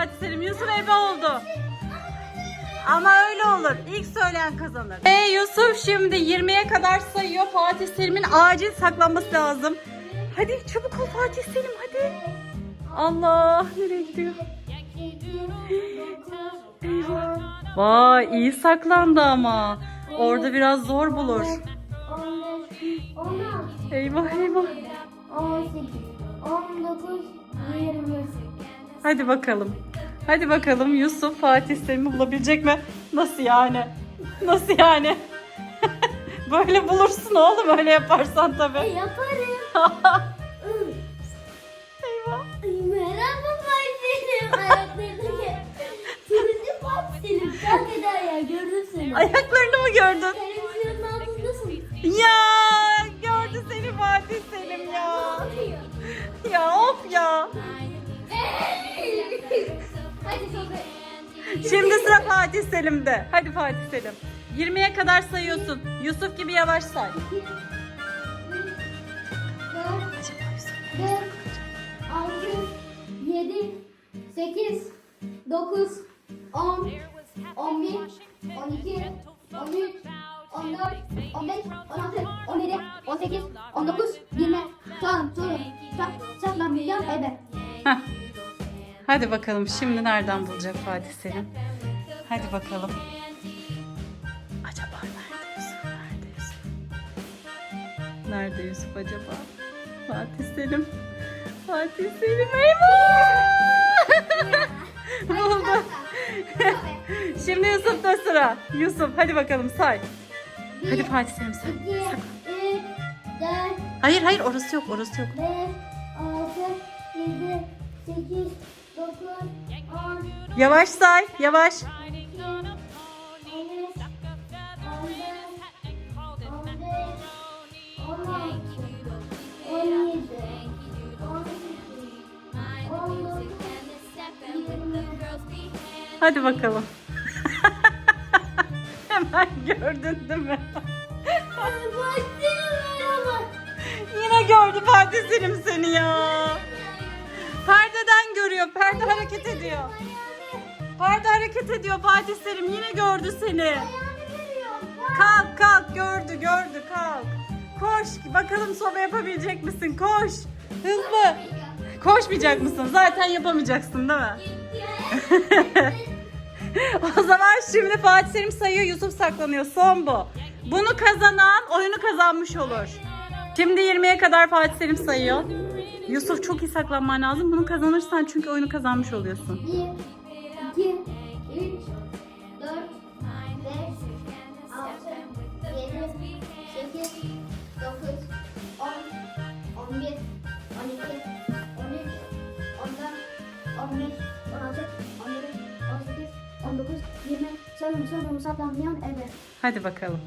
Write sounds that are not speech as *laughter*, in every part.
Fatih Selim. Yusuf ebe oldu. Ama öyle olur. İlk söyleyen kazanır. Ve Yusuf şimdi 20'ye kadar sayıyor. Fatih Selim'in acil saklanması lazım. Hadi çabuk ol Fatih Selim hadi. Allah nereye gidiyor? Eyvah. Vay iyi saklandı ama. Orada biraz zor bulur. 15, 16, Eyvah eyvah. 18, 19, 20. Hadi bakalım. Hadi bakalım Yusuf Fatih Selim'i bulabilecek mi? Nasıl yani? Nasıl yani? *laughs* Böyle bulursun oğlum öyle yaparsan tabii. Yaparım. *laughs* Eyvah. Merhaba Fatih'im. Ayaklarını gel. Turuncu Fatih'im. Kalk eder ya gördüm seni. Ayaklarını mı gördün? Televizyonun altındasın. Ya gördü seni Fatih Selim ya. Ya. Şimdi sıra Fatih Selim'de. Hadi Fatih Selim. 20'ye kadar sayıyorsun. Yusuf gibi yavaş say. Dört, Acaba Yusuf? 5, 6, 7, 8, 9, 10, 11, 12, 13, 14, 15, 16, 17, 18, 19, 20. Tamam, tamam. Sak, saklanmayacağım ebe. Hadi bakalım şimdi nereden bulacak Fatih Selim? Hadi bakalım. Acaba nerede Yusuf? Nerede Yusuf? Nerede Yusuf acaba? Fatih Selim. Fatih Selim eyvah! *laughs* Buldu. *laughs* Şimdi Yusuf'ta sıra. Yusuf hadi bakalım say. Hadi Fatih Selim say. 2, 3, 4, Hayır hayır orası yok orası yok. 5, 6, 7, 8, 9, 10, Yavaş say yavaş. 12, 13, 15, 16, 17, 18, 19, 20. Hadi bakalım. *laughs* Hemen gördün değil mi? *laughs* Yine gördü Fatih Selim seni ya. Perdeden görüyor. Perde hareket ediyor. Perde hareket ediyor Fatih Selim. Yine gördü seni. Kalk kalk gördü gördü kalk. Koş bakalım soba yapabilecek misin? Koş. Hızlı. Koşmayacak mısın? Zaten yapamayacaksın değil mi? *laughs* o zaman şimdi Fatih Selim sayıyor, Yusuf saklanıyor. Son bu. Bunu kazanan oyunu kazanmış olur. Şimdi 20'ye kadar Fatih Selim sayıyor. Yusuf çok iyi saklanman lazım. Bunu kazanırsan çünkü oyunu kazanmış oluyorsun. 1, 2, 3, 4, 5, 6, 7, 8, 9, 10, 11, 12, 13, 14, 15, 16, 17, 18, 19, 20. Sanırım sanırım saklanmayan evet. Hadi bakalım.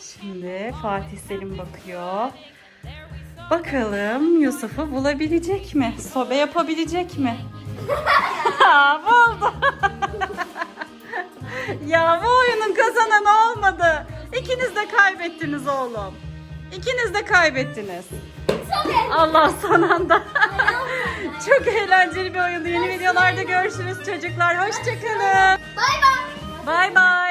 Şimdi Fatih Selim bakıyor. Bakalım Yusuf'u bulabilecek mi? Sobe yapabilecek mi? *laughs* Buldu. *laughs* ya bu oyunun kazananı olmadı. İkiniz de kaybettiniz oğlum. İkiniz de kaybettiniz. Allah son anda. *laughs* Çok eğlenceli bir oyundu. Yeni videolarda görüşürüz çocuklar. Hoşçakalın. Bay bay. Bay bay.